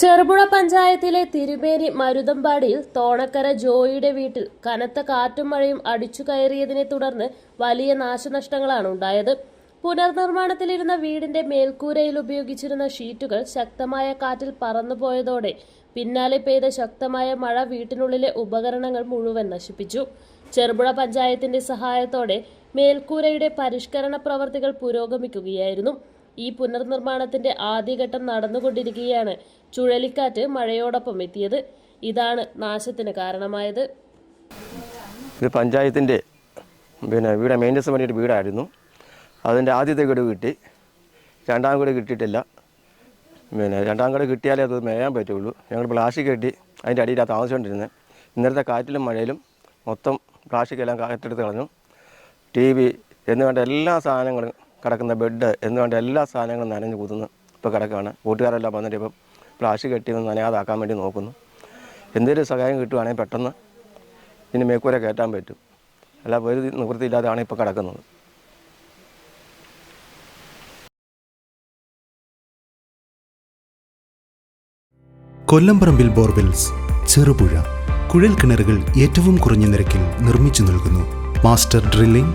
ചെറുപുഴ പഞ്ചായത്തിലെ തിരുമേനി മരുതമ്പാടിയിൽ തോണക്കര ജോയിയുടെ വീട്ടിൽ കനത്ത കാറ്റും മഴയും അടിച്ചു കയറിയതിനെ തുടർന്ന് വലിയ നാശനഷ്ടങ്ങളാണ് ഉണ്ടായത്. പുനർനിർമ്മാണത്തിലിരുന്ന വീടിന്റെ മേൽക്കൂരയിൽ ഉപയോഗിച്ചിരുന്ന ഷീറ്റുകൾ ശക്തമായ കാറ്റിൽ പറന്നുപോയതോടെ പിന്നാലെ പെയ്ത ശക്തമായ മഴ വീട്ടിനുള്ളിലെ ഉപകരണങ്ങൾ മുഴുവൻ നശിപ്പിച്ചു. ചെറുപുഴ പഞ്ചായത്തിന്റെ സഹായത്തോടെ മേൽക്കൂരയുടെ പരിഷ്കരണ പ്രവർത്തികൾ പുരോഗമിക്കുകയായിരുന്നു. ഈ പുനർനിർമ്മാണത്തിന്റെ ആദ്യഘട്ടം നടന്നുകൊണ്ടിരിക്കുകയാണ്. ചുഴലിക്കാറ്റ് മഴയോടൊപ്പം എത്തിയത് ഇതാണ് നാശത്തിന് കാരണമായത്. ഇത് പഞ്ചായത്തിന്റെ പിന്നെ വീട് മെയിന്റനൻസ് വേണ്ടിയിട്ട് വീടായിരുന്നു. അതിന്റെ ആദ്യത്തെ ഗഡു കിട്ടി. രണ്ടാം ഗഡു കിട്ടിയിട്ടില്ല. പിന്നെ രണ്ടാം വീട് കിട്ടിയാലേ അത് മേയാൻ പറ്റുള്ളൂ. ഞങ്ങൾ പ്ലാസ്റ്റിക് കെട്ടി അതിന്റെ അടിയിലാണ് താമസിച്ചുകൊണ്ടിരുന്നത്. ഇന്നലത്തെ കാറ്റിലും മഴയിലും മൊത്തം പ്ലാസ്റ്റിക് എല്ലാം കാറ്റെടുത്ത് കളഞ്ഞു. ടി വി എന്ന് വേണ്ട എല്ലാ സാധനങ്ങളും കിടക്കുന്ന ബെഡ് എന്ന് വേണ്ട എല്ലാ സാധനങ്ങളും നനഞ്ഞ് കുതിന്ന് ഇപ്പോൾ കിടക്കുകയാണ്. കൂട്ടുകാരെല്ലാം വന്നിട്ട് ഇപ്പം പ്ലാഷ് കെട്ടി ഒന്ന് നനയാതാക്കാൻ വേണ്ടി നോക്കുന്നു. എന്തെങ്കിലും സഹായം കിട്ടുവാണെങ്കിൽ പെട്ടെന്ന് ഇനി മേക്കൂര കയറ്റാൻ പറ്റും. അല്ല ഒരു നിവൃത്തിയില്ലാതെയാണ് ഇപ്പോൾ കിടക്കുന്നത്. കൊല്ലംപറമ്പിൽ ബോർവെൽസ് ചെറുപുഴ കുഴൽ കിണറുകൾ ഏറ്റവും കുറഞ്ഞ നിരക്കിൽ നിർമ്മിച്ചു നൽകുന്നു. Master drilling